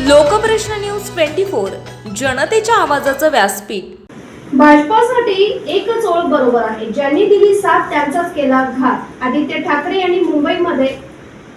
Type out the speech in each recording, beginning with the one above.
Lokprashna news twenty four जनतेच्या आवाजाचं व्यासपीठ. भाजपासाठी एकच ओळख बरोबर आहे. ज्यांनी दिली साथ त्यांचाच केला घात. आदित्य ठाकरे यांनी मुंबईमध्ये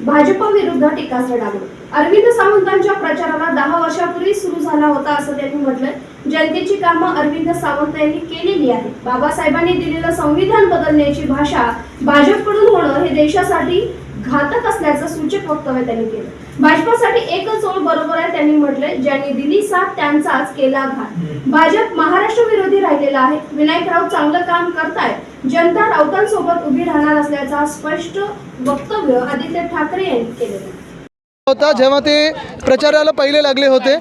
भाजप विरुद्ध टीका चढावली अरविंद सावंतांच्या प्रचाराला दहा वर्षापूर्वी सुरू झाला होता असं त्यांनी म्हटलंय. जनतेची कामं अरविंद सावंत यांनी केलेली आहेत. बाबासाहेबांनी दिलेलं संविधान बदलण्याची भाषा भाजपकडून होणं हे देशासाठी घातक असल्याचं सूचक वक्तव्य त्यांनी केलं. भाजपासाठी एकच ओळ बरोबर आहे त्यांनी म्हटलंय ज्यांनी दिली साथ त्यांचाच केला घात. भाजप महाराष्ट्र विरोधी राहिलेला आहे. विनायक राऊत चांगलं काम करतायत. जनता राऊतांसोबत उभी राहणार असल्याचा स्पष्ट वक्तव्य आदित्य ठाकरे यांनी केलेलं होता जेव्हा ते प्रचाराला पहिले लागले होते.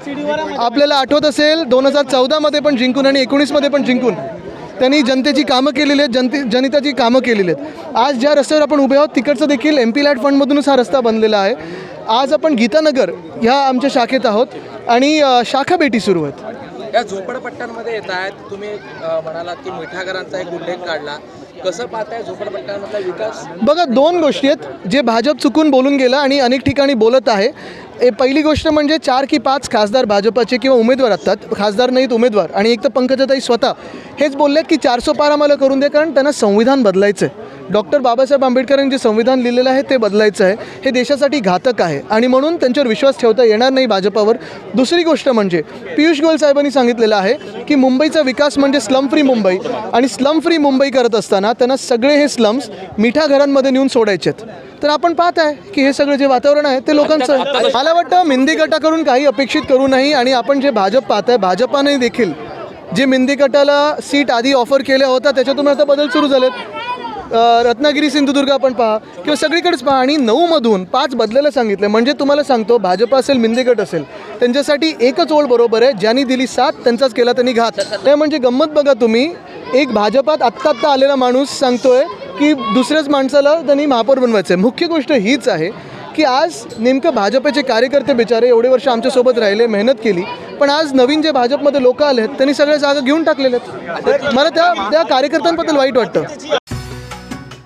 आपल्याला आठवत असेल दोन हजार चौदामध्ये पण जिंकून आणि एकोणीसमध्ये पण जिंकून. त्यांनी जनतेची कामं केलेली आहेत जनते जनतेची कामं केलेली आहेत. आज ज्या रस्त्यावर आपण उभे आहोत तिकडचं देखील एम पी लॅट फंडमधूनच हा रस्ता बनलेला आहे. आज आपण गीतानगर ह्या आमच्या शाखेत आहोत आणि शाखा भेटी सुरू आहेत. या झोपडपट्ट्यांमध्ये येत आहेत. तुम्ही म्हणालात की मिठागरांचा एक उल्लेख काढला. कसं पाहताय झोपडपट्ट्यांमधला विकास? बघा दोन गोष्टी आहेत. जे भाजप चुकून बोलून गेलं आणि अनेक ठिकाणी बोलत आहे ए पहिली गोष्ट म्हणजे चार की पाच खासदार भाजपाचे किंवा उमेदवार असतात. खासदार नाहीत उमेदवार. आणि एक तर पंकजाताई स्वतः हेच बोललेत की चारसो पार आम्हाला करून दे कारण त्यांना संविधान बदलायचं आहे डॉक्टर बाबासाहेब आंबेडकरांनी जे संविधान लिहिलेलं आहे ते बदलायचं आहे. हे देशासाठी घातक आहे. आणि म्हणून त्यांच्यावर विश्वास ठेवता येणार नाही भाजपावर. दुसरी गोष्ट म्हणजे पियुष गोयल साहेबांनी सांगितलेलं आहे की मुंबईचा विकास म्हणजे स्लम फ्री मुंबई. आणि स्लम फ्री मुंबई करत असताना त्यांना सगळे हे स्लम्स मिठा घरांमध्ये नेऊन सोडायचे आहेत. तर आपण पाहत आहे की हे सगळं जे वातावरण आहे ते लोकांचं आहे. मला वाटतं मिंदी गटाकडून काही अपेक्षित करू नाही आणि आपण जे भाजप पाहत आहे भाजपाने देखील जे मिंदी गटाला सीट आधी ऑफर केल्या होत्या त्याच्यातून आता बदल सुरू झालेत. रत्नागिरी सिंधुदुर्ग आपण पहा किंवा सगळीकडेच पहा आणि नऊमधून पाच बदलायला सांगितलं. म्हणजे तुम्हाला सांगतो भाजप असेल मिंदेगट असेल त्यांच्यासाठी एकच ओळ बरोबर आहे. ज्यांनी दिली साथ त्यांचाच केला त्यांनी घात. ते म्हणजे गंमत बघा तुम्ही एक भाजपात आत्ता आत्ता आलेला माणूस सांगतोय की दुसऱ्याच माणसाला त्यांनी महापौर बनवायचं आहे मुख्य गोष्ट हीच आहे की आज नेमकं भाजपचे कार्यकर्ते बिचारे एवढे वर्ष आमच्यासोबत राहिले मेहनत केली पण आज नवीन जे भाजपमध्ये लोक आले आहेत त्यांनी सगळ्या जागा घेऊन टाकलेल्या आहेत. मला त्या त्या कार्यकर्त्यांबद्दल वाईट वाटतं.